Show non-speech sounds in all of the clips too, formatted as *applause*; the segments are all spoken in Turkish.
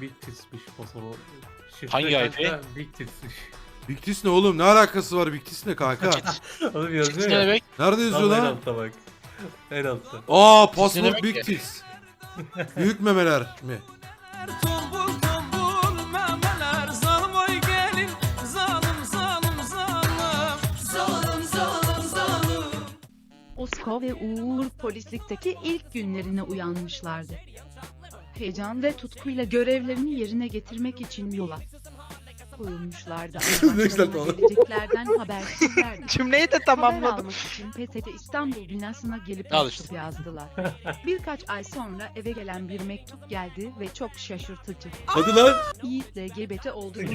Big Tits'miş Kosovo. Şifre Hangi kanka, IP? Big Tits'miş. Bigtis ne oğlum? Ne alakası var Bigtis ne kanka? *laughs* Oğlum yazıyor ne ya. demek? Nerede yazıyor Tam en lan? altta bak. En altta. Aa ne password demek ki? Bigtis. Büyük memeler mi? Tombul tombul memeler zalim oy gelin zalim zalim zalim Zalim zalim zalim Osko ve Uğur polislikteki ilk günlerine uyanmışlardı. Heyecan ve tutkuyla görevlerini yerine getirmek için yola koyulmuşlardı. *laughs* Ne güzel tamam. Geleceklerden habersizlerdi. *laughs* Cümleyi de Haber tamamladım. almak için PTT İstanbul binasına gelip Al mektup yazdılar. *laughs* Birkaç ay sonra eve gelen bir mektup geldi ve çok şaşırtıcı. Hadi lan. Yiğit LGBT olduğunu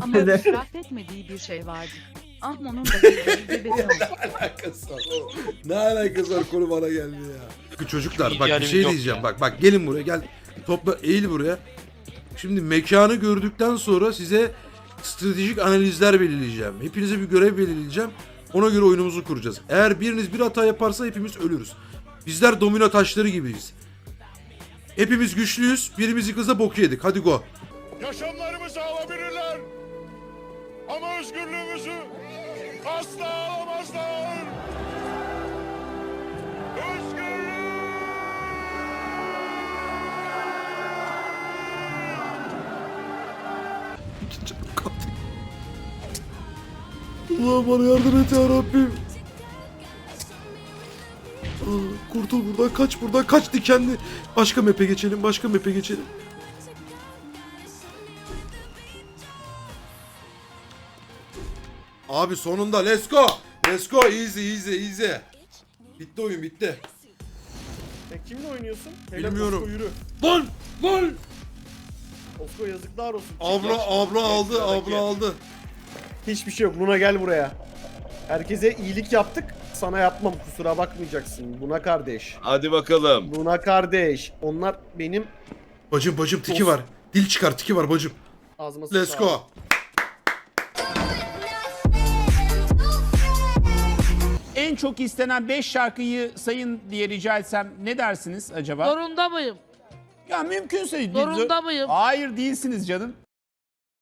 Ama itiraf etmediği bir şey vardı. Ahmo'nun da LGBT olduğu. alakası var oğlum? Ne alakası var konu bana geldi ya. Çocuklar bak bir İdealim şey yok diyeceğim. ya. Bak bak gelin buraya gel. Topla eğil buraya. Şimdi mekanı gördükten sonra size stratejik analizler belirleyeceğim. Hepinize bir görev belirleyeceğim. Ona göre oyunumuzu kuracağız. Eğer biriniz bir hata yaparsa hepimiz ölürüz. Bizler domino taşları gibiyiz. Hepimiz güçlüyüz. Birimiz yıkılsa boku yedik. Hadi go. Yaşamlarımızı alabilirler. Ama özgürlüğümüzü asla alamazlar. Özgürlük! Allah bana yardım et ya Rabbim. Kurtul buradan kaç buradan kaç dikenli. Başka mepe geçelim başka mepe geçelim. Abi sonunda let's go. Let's go easy easy easy. Bitti oyun bitti. Sen kimle oynuyorsun? Bilmiyorum. Osko yürü. Lan lan. Osko yazıklar olsun. Çık Abla ya. abla aldı abla aldı. Hiçbir şey yok. Luna gel buraya. Herkese iyilik yaptık. Sana yapmam kusura bakmayacaksın. Luna kardeş. Hadi bakalım. Luna kardeş. Onlar benim Bacım bacım tiki Of. var. Dil çıkar tiki var bacım. ağzıma Let's sıçra. go. En çok istenen 5 şarkıyı sayın diye rica etsem ne dersiniz acaba? Zorunda mıyım? Ya mümkünse. Zorunda mıyım? Hayır değilsiniz canım.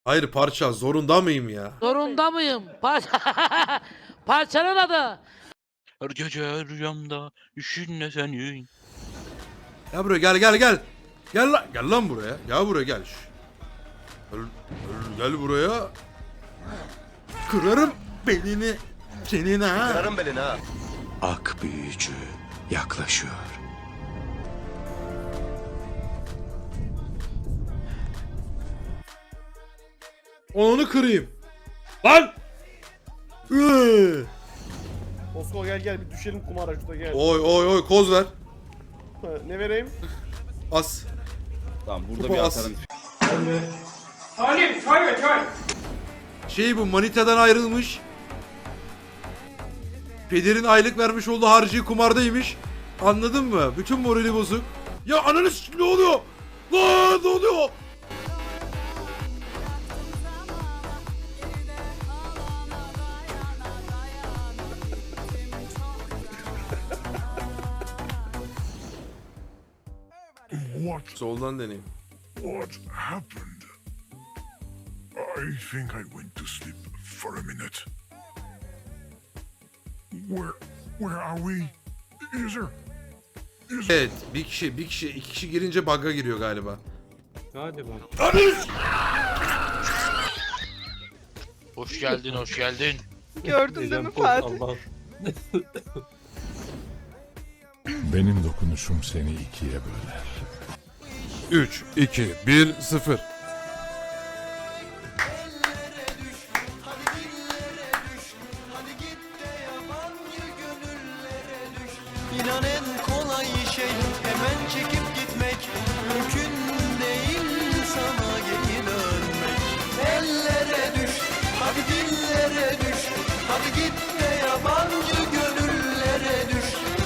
Hayır parça zorunda mıyım ya? Zorunda mıyım? Par *laughs* Parçanın adı. Her gece rüyamda düşünme seni. Gel buraya gel gel gel. Gel lan gel lan buraya. Gel buraya. Gel, gel, gel buraya. Kırarım belini. Senin ha. Ak büyücü yaklaşıyor. Onu kırayım. Lan. Iıı. Osko gel gel bir düşelim kumara şurada gel. Oy oy oy koz ver. Ha, ne vereyim? As. Tamam burada bir atarım. Şey bu manitadan ayrılmış. Pederin aylık vermiş olduğu harcı kumardaymış. Anladın mı? Bütün morali bozuk. Ya ananı ne oluyor? Lan ne oluyor? What, Soldan deneyim. what happened? I think I went to sleep for a minute. Where, where are we? User, user. Evet bir kişi bir kişi iki kişi girince bug'a giriyor galiba. Hadi bak. Hoş geldin, hoş geldin. *laughs* Gördün değil mi Fatih? Benim dokunuşum seni ikiye böler. 3, 2, 1, 0. İnan en kolay şey hemen çekip